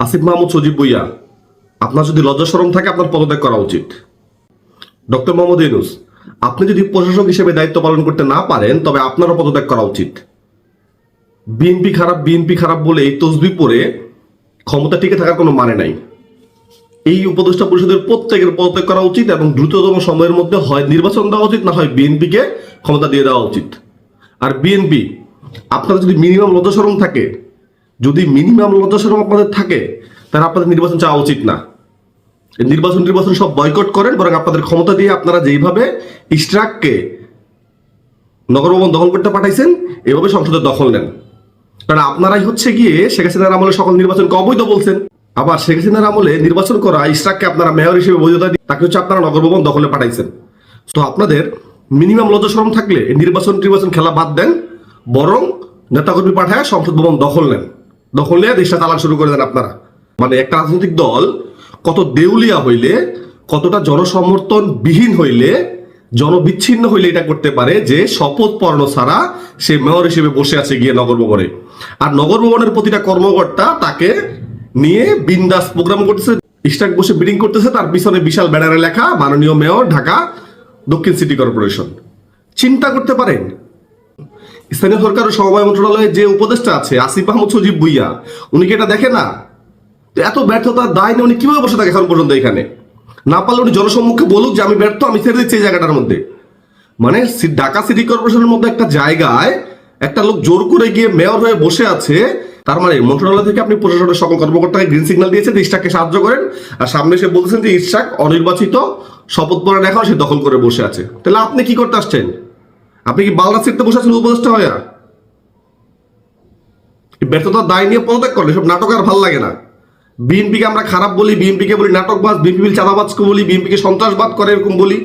আসিফ মাহমুদ সজীব বইয়া আপনার যদি লজ্জা শরম থাকে, আপনার পদত্যাগ করা উচিত। ডক্টর মোহাম্মদ ইউনুস, আপনি যদি প্রশাসক হিসেবে দায়িত্ব পালন করতে না পারেন, তবে আপনারও পদত্যাগ করা উচিত। বিএনপি খারাপ বিএনপি খারাপ বলে এই তসবি পরে ক্ষমতা টিকে থাকার কোনো মানে নাই। এই উপদেষ্টা পরিষদের প্রত্যেকের পদত্যাগ করা উচিত এবং দ্রুততম সময়ের মধ্যে হয় নির্বাচন দেওয়া উচিত, না হয় বিএনপিকে ক্ষমতা দিয়ে দেওয়া উচিত। আর বিএনপি, আপনার যদি মিনিমাম লজ্জাসরম থাকে যদি মিনিমাম লজ্জাসরম আপনাদের থাকে, তাহলে আপনাদের নির্বাচন চাওয়া উচিত না। নির্বাচন নির্বাচন সব বয়কট করেন, বরং আপনাদের ক্ষমতা দিয়ে আপনারা যেইভাবে ইস্ট্রাককে নগর ভবন দখল করতে পাঠাইছেন, এভাবে সংসদের দখল নেন। কারণ আপনারাই হচ্ছে গিয়ে শেখ হাসিনার আমলে সকল নির্বাচনকে অবৈধ বলছেন। আবার শেখ হাসিনার আমলে নির্বাচন করা ইস্ট্রাককে আপনারা মেয়র হিসেবে বৈধতা দিয়ে তাকে হচ্ছে আপনারা নগর ভবন দখলে পাঠাইছেন। তো আপনাদের মিনিমাম লজ্জাশরম থাকলে নির্বাচন নির্বাচন খেলা বাদ দেন, বরং নেতাকর্মী পাঠায় সংসদ ভবন দখল নেন। দখল দেশটা চালান শুরু করে দেন আপনারা। মানে একটা রাজনৈতিক দল কত দেউলিয়া হইলে, কতটা জনসমর্থন বিহীন হইলে, জনবিচ্ছিন্ন হইলে এটা করতে পারে যে শপথ পড়ানো ছাড়া সে মেয়র হিসেবে বসে আছে গিয়ে নগর ভবনে। আর নগর ভবনের প্রতিটা কর্মকর্তা তাকে নিয়ে বিন্দাস প্রোগ্রাম করতেছে স্টাক বসে বিডিং করতেছে, তার পিছনে বিশাল ব্যানারে লেখা, মাননীয় মেয়র, ঢাকা দক্ষিণ সিটি কর্পোরেশন। চিন্তা করতে পারেন স্থানীয় সরকার ও সমবায় মন্ত্রণালয়ে যে উপদেষ্টা আছে, আসিফ মাহমুদ সজীব ভুইয়া, উনি কি এটা দেখে না? এত ব্যর্থতার দায় নিয়ে উনি কীভাবে বসে থাকে এখন পর্যন্ত এখানে? না পারলে উনি জনসম্মুখে বলুক যে আমি ব্যর্থ, আমি ছেড়ে দিচ্ছি এই জায়গাটার মধ্যে। মানে ঢাকা সিটি কর্পোরেশনের মধ্যে একটা জায়গায় একটা লোক জোর করে গিয়ে মেয়র হয়ে বসে আছে, তার মানে মন্ত্রণালয় থেকে আপনি প্রশাসনের সকল কর্মকর্তাকে গ্রিন সিগন্যাল দিয়েছেন ইস্টাককে সাহায্য করেন। আর সামনে এসে বলছেন যে ইস্টাক অনির্বাচিত, শপথ পরে দেখা সে দখল করে বসে আছে। তাহলে আপনি কি করতে আসছেন? আপনি কি বালরা সিটতে বসে আছেন উপদেষ্টা হয়ে ব্যর্থতার দায় নিয়ে পদত্যাগ করলে সব নাটক আর ভালো লাগে না। বিএনপিকে আমরা খারাপ বলি, বিএনপিকে বলি নাটকবাজ, বিএনপি চাঁদাবাজকে বলি, বিএনপিকে সন্ত্রাসবাদ করে এরকম বলি।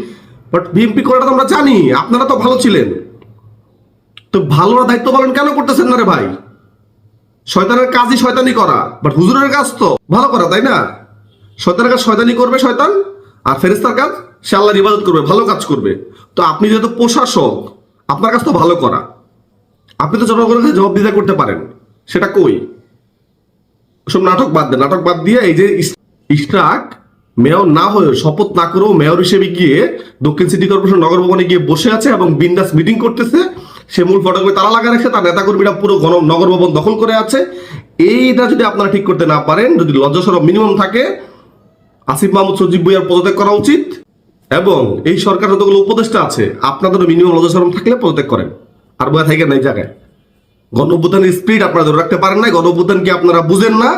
বাট বিএনপি করাটা তো আমরা জানি, আপনারা তো ভালো ছিলেন। তো ভালোরা দায়িত্ব পালন কেন করতেছেন না রে ভাই? শয়তানের কাজই শয়তানি করা বাট হুজুরের কাজ তো ভালো করা, তাই না? শয়তানের কাজ শয়তানি করবে শয়তান, আর ফেরেস্তার কাজ, সে আল্লাহর ইবাদত করবে, ভালো কাজ করবে। তো আপনি যেহেতু প্রশাসক আপনার কাজ তো ভালো করা। আপনি তো জনগণের কাছে জবাবদিহিতা করতে পারেন। সেটা কই? সব নাটক বাদ দেন। নাটক বাদ দিয়ে এই যে ইস- ইশরাক মেয়র না হয়ে শপথ না করেও মেয়র হিসেবে গিয়ে দক্ষিণ সিটি কর্পোরেশন নগর ভবনে গিয়ে বসে আছে এবং বিন্দাস মিটিং করতেছে। সে মূল ফটকে তালা লাগা রেখে তার নেতাকর্মীরা পুরো গণ, নগর ভবন দখল করে আছে। এইটা যদি আপনারা ঠিক করতে না পারেন, যদি লজ্জাসরব মিনিমাম থাকে, আসিফ মাহমুদ সজীব বইয়ার পদত্যাগ করা উচিত। এবং এই সরকার যতগুলো উপদেষ্টা আছে, আপনাদেরও মিনিমাম লজ্জাসরম থাকলে পদত্যাগ করেন। আর বয়া থাকে না এই জায়গায়। গণ স্পিড আপনারা ধরে রাখতে পারেন না গণ কি আপনারা বুঝেন না?